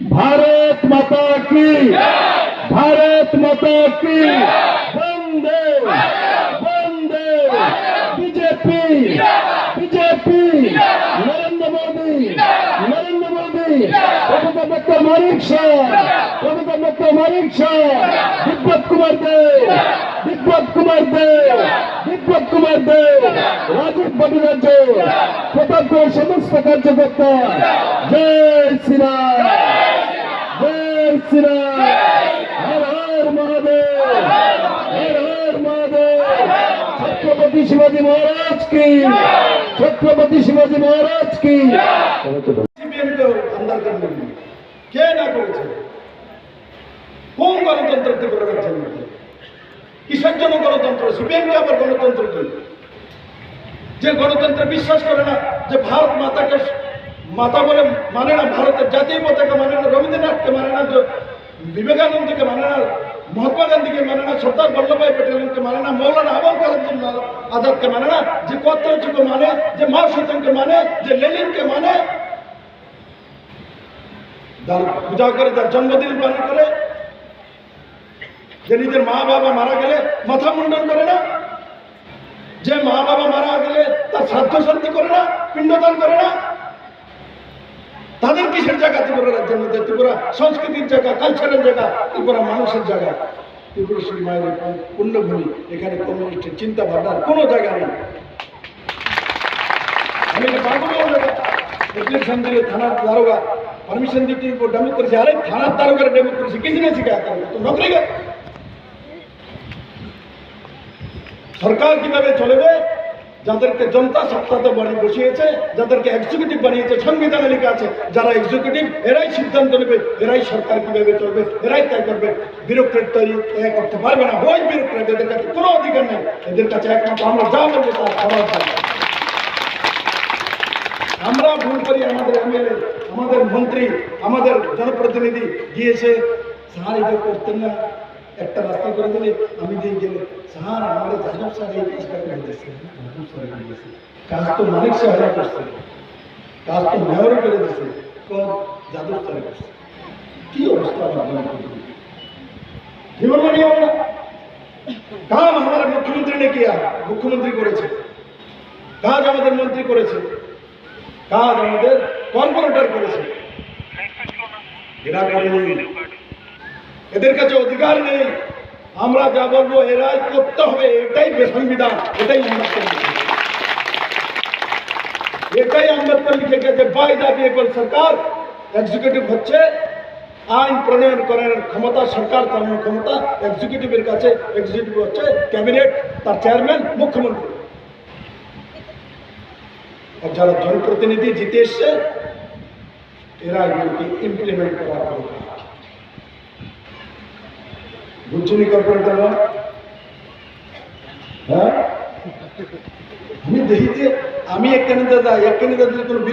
ভারত মাতা কি? ভারত মাতা কি? বন্দে! বন্দে! বিজেপি! বিজেপি! নরেন্দ্র মোদী! নরেন্দ্র মোদী! প্রভুত ডক্টর মানিক শাহ! প্রভুত ডক্টর মানিক শাহ! বিপ্লব কুমার দে। বিপ্লব কুমার দে। রাজীব ভট্টাচার্য প্রতাপ সমস্ত কার্যকর্তা। জয় শ্রীরাম। জয় শ্রীরাম। হর হর মহাদেব। হর হর মহাদেব। ছত্রপতি শিবাজী মহারাজ কি? ছত্রপতি শিবাজী মহারাজ কি? কে না করেছে? কোন গণতন্ত্র ত্রিপুরা রাজ্যের মধ্যে কিসের জন্য গণতন্ত্র? সিপিএমকে আবার গণতন্ত্র কি? যে গণতন্ত্রে বিশ্বাস করে না, যে ভারত মাতাকে মাতা বলে মানে না, ভারতের জাতীয় পতাকা মানে না, রবীন্দ্রনাথকে মানে না বিবেকানন্দকে মানে না, মহাত্মা গান্ধীকে মানে না, সর্দার বল্লভভাই প্যাটেলকে মানে না, মৌলানা আবুল কালাম আজাদকে মানে না, যে কত্রচুকে মানে যে মাও সেতুকে মানে যে লেনিনকে মানে পূজা করে তার জন্মদিন পালন করে যে নিজের মা বাবা মারা গেলে মাথা মুন্ডন করে না যে মা বাবা মারা গেলে তার শ্রাদ্ধ শান্তি করে না পিণ্ডদান করে না তাদের কিসের জায়গা ত্রিপুরা রাজ্যের মধ্যে ত্রিপুরা সংস্কৃতির জায়গা কালচারের জায়গা ত্রিপুরা মানুষের জায়গা ত্রিপুরা শ্রী মায়ের পুণ্যভূমি এখানে কমিউনিস্টের চিন্তা ভাবনার কোনো জায়গা নেই আমি তো পারবো না জায়গা एप्लीकेशन दिले थाना दारोगा परमिशन दी थी वो डेमोक्रेसी अरे थाना दारोगा डेमोक्रेसी किसी ने सिखाया था तो नौकरी का সরকার কীভাবে চলবে? যাদেরকে জনতা সত্তাতে বানিয়ে বসিয়েছে, যাদেরকে এক্সিকিউটিভ বানিয়েছে, সংবিধানে লেখা আছে, যারা এক্সিকিউটিভ এরাই সিদ্ধান্ত নেবে, এরাই সরকার কীভাবে চলবে, এরাই তাই করবে। বিরোক্রেট তৈরি করতে পারবে না, ওই বিরোক্রেট, এদের কাছে কোনো অধিকার নেই। এদের কাছে একমাত্র আমরা যা বলব তা আমরা ভুল করি, আমাদের এমএলএ, আমাদের মন্ত্রী, আমাদের জনপ্রতিনিধি গিয়েছে, স্যার, এটা করতেন না। একটা রাস্তা করে দিলে আমি দিয়ে গেলে স্যার, আমাদের জানব স্যার এই কাজটা করে দিচ্ছে কাজ তো মালিক সাহেব করছে। কাজ তো মেয়র করে দিচ্ছে কম যাদব স্যারে করছে। কি অবস্থা জীবন মানি আমরা। কাম আমাদের মুখ্যমন্ত্রী নাকি মুখ্যমন্ত্রী করেছে। কাজ আমাদের মন্ত্রী করেছে। কাজ আমাদের কর্পোরেটর করেছে। এরা করেনি। এদের কাছে অধিকার নেই। আমরা যা বলব, এরাই করতে হবে। এটাই সংবিধান এটাই। এটাই আম্বেদকর লিখে গেছে বাই দা পিপল সরকার এক্সিকিউটিভ হচ্ছে, আইন প্রণয়ন করার ক্ষমতা, সরকার চালানোর ক্ষমতা এক্সিকিউটিভের কাছে এক্সিকিউটিভ হচ্ছে ক্যাবিনেট তার চেয়ারম্যান মুখ্যমন্ত্রী। আর যারা জনপ্রতিনিধি জিতে এসছে, এরা এগুলোকে ইমপ্লিমেন্ট করা হবে गुच्चुनी कॉर्पोरेटरला आम्ही दहीचे आम्ही एकट्यानंतर जा एकट्याने जर तुम्ही